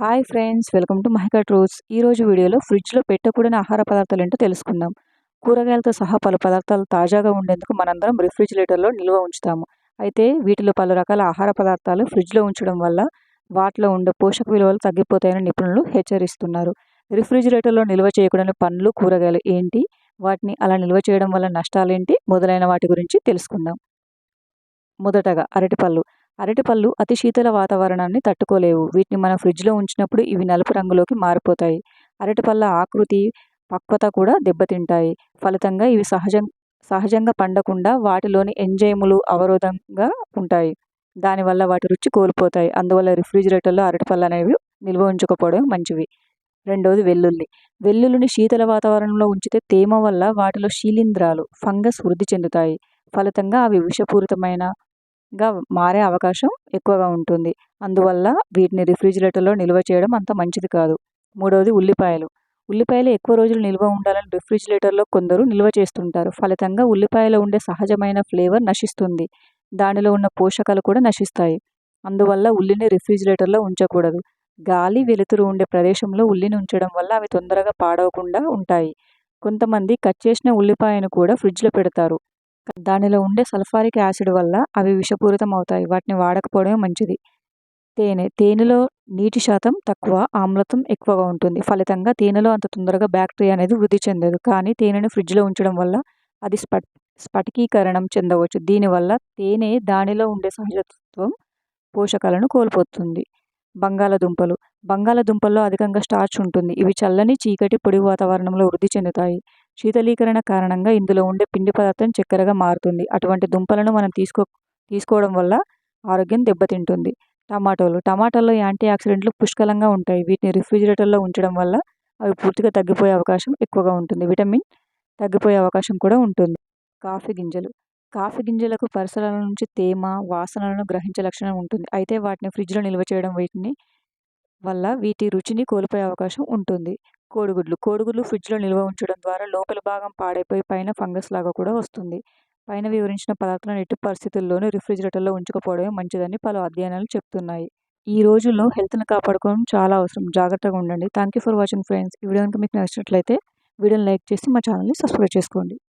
Hi friends welcome to మహికట్ truths. ఈరోజు వీడియోలో ఫ్రిడ్జ్లో పెట్టకూడని ఆహార పదార్థాలు ఏంటో తెలుసుకుందాం. కూరగాయలతో సహా పలు పదార్థాలు తాజాగా ఉండేందుకు మనందరం రిఫ్రిజిరేటర్లో నిల్వ ఉంచుతాము. అయితే వీటిలో పలు రకాల ఆహార పదార్థాలు ఫ్రిడ్జ్లో ఉంచడం వల్ల వాటిలో ఉండే పోషక విలువలు తగ్గిపోతాయని నిపుణులు హెచ్చరిస్తున్నారు. రిఫ్రిజిరేటర్లో నిల్వ చేయకూడని పండ్లు కూరగాయలు ఏంటి? వాటిని అలా నిల్వ చేయడం వల్ల నష్టాలేంటి? మొదలైన వాటి గురించి తెలుసుకుందాం. మొదటగా అరటిపళ్ళు. అరటిపళ్ళు అతి శీతల వాతావరణాన్ని తట్టుకోలేవు. వీటిని మనం ఫ్రిడ్జ్లో ఉంచినప్పుడు ఇవి నలుపు రంగులోకి మారిపోతాయి. అరటిపళ్ళ ఆకృతి పక్వత కూడా దెబ్బతింటాయి. ఫలితంగా ఇవి సహజం సహజంగా పండకుండా వాటిలోని ఎంజైములు అవరోధంగా ఉంటాయి. దానివల్ల వాటి రుచి కోల్పోతాయి. అందువల్ల రిఫ్రిజిరేటర్లో అరటిపళ్ళు అనేవి నిల్వ ఉంచకపోవడం మంచివి. రెండవది వెల్లుల్లి. వెల్లుల్లిని శీతల వాతావరణంలో ఉంచితే తేమ వల్ల వాటిలో శీలింధ్రాలు ఫంగస్ వృద్ధి చెందుతాయి. ఫలితంగా అవి విషపూరితమైన గా మారే అవకాశం ఎక్కువగా ఉంటుంది. అందువల్ల వీటిని రిఫ్రిజిరేటర్లో నిల్వ చేయడం అంత మంచిది కాదు. మూడవది ఉల్లిపాయలు. ఉల్లిపాయలు ఎక్కువ రోజులు నిల్వ ఉండాలని రిఫ్రిజిరేటర్లో కొందరు నిల్వ చేస్తుంటారు. ఫలితంగా ఉల్లిపాయలో ఉండే సహజమైన ఫ్లేవర్ నశిస్తుంది. దానిలో ఉన్న పోషకాలు కూడా నశిస్తాయి. అందువల్ల ఉల్లిని రిఫ్రిజిరేటర్లో ఉంచకూడదు. గాలి వెలుతురు ఉండే ప్రదేశంలో ఉల్లిని ఉంచడం వల్ల అవి తొందరగా పాడవకుండా ఉంటాయి. కొంతమంది కట్ చేసిన ఉల్లిపాయను కూడా ఫ్రిడ్జ్లో పెడతారు. దానిలో ఉండే సల్ఫారిక్ యాసిడ్ వల్ల అవి విషపూరితం అవుతాయి వాటిని వాడకపోవడమే మంచిది. తేనె తేనెలో నీటి శాతం తక్కువ ఆమ్లతం ఎక్కువగా ఉంటుంది. ఫలితంగా తేనెలో అంత తొందరగా బ్యాక్టీరియా అనేది వృద్ధి చెందదు. కానీ తేనెను ఫ్రిడ్జ్లో ఉంచడం వల్ల అది స్పట్ స్ఫటికీకరణం చెందవచ్చు. దీనివల్ల తేనె దానిలో ఉండే సహజత్వం పోషకాలను కోల్పోతుంది. బంగాళదుంపలు. బంగాళదుంపల్లో అధికంగా స్టార్చ్ ఉంటుంది. ఇవి చల్లని చీకటి పొడి వాతావరణంలో వృద్ధి చెందుతాయి. శీతలీకరణ కారణంగా ఇందులో ఉండే పిండి పదార్థం చక్కెరగా మారుతుంది. అటువంటి దుంపలను మనం తీసుకో తీసుకోవడం వల్ల ఆరోగ్యం దెబ్బతింటుంది. టమాటోలు. టమాటాల్లో యాంటీ ఆక్సిడెంట్లు పుష్కలంగా ఉంటాయి. వీటిని రిఫ్రిజిరేటర్లో ఉంచడం వల్ల అవి పూర్తిగా తగ్గిపోయే అవకాశం ఎక్కువగా ఉంటుంది. విటమిన్ తగ్గిపోయే అవకాశం కూడా ఉంటుంది. కాఫీ గింజలు. కాఫీ గింజలకు పరిసరాల నుంచి తేమ వాసనలను గ్రహించే లక్షణం ఉంటుంది. అయితే వాటిని ఫ్రిడ్జ్లో నిల్వ చేయడం వీటిని వల్ల వీటి రుచిని కోల్పోయే అవకాశం ఉంటుంది. కోడిగుడ్లు. కోడిగుడ్లు ఫ్రిడ్జ్లో నిల్వ ఉంచడం ద్వారా లోపల భాగం పాడైపోయి పైన ఫంగస్ లాగా కూడా వస్తుంది. పైన వివరించిన పదార్థాలను ఎట్టి పరిస్థితుల్లోనూ రిఫ్రిజిరేటర్లో ఉంచకపోవడమే మంచిదని పలు అధ్యయనాలు చెప్తున్నాయి. ఈ రోజుల్లో హెల్త్ని కాపాడుకోవడం చాలా అవసరం. జాగ్రత్తగా ఉండండి. Thank you for watching friends. ఈ వీడియో కనుక మీకు నచ్చినట్లయితే వీడియోని లైక్ చేసి మా ఛానల్ని సబ్స్క్రైబ్ చేసుకోండి.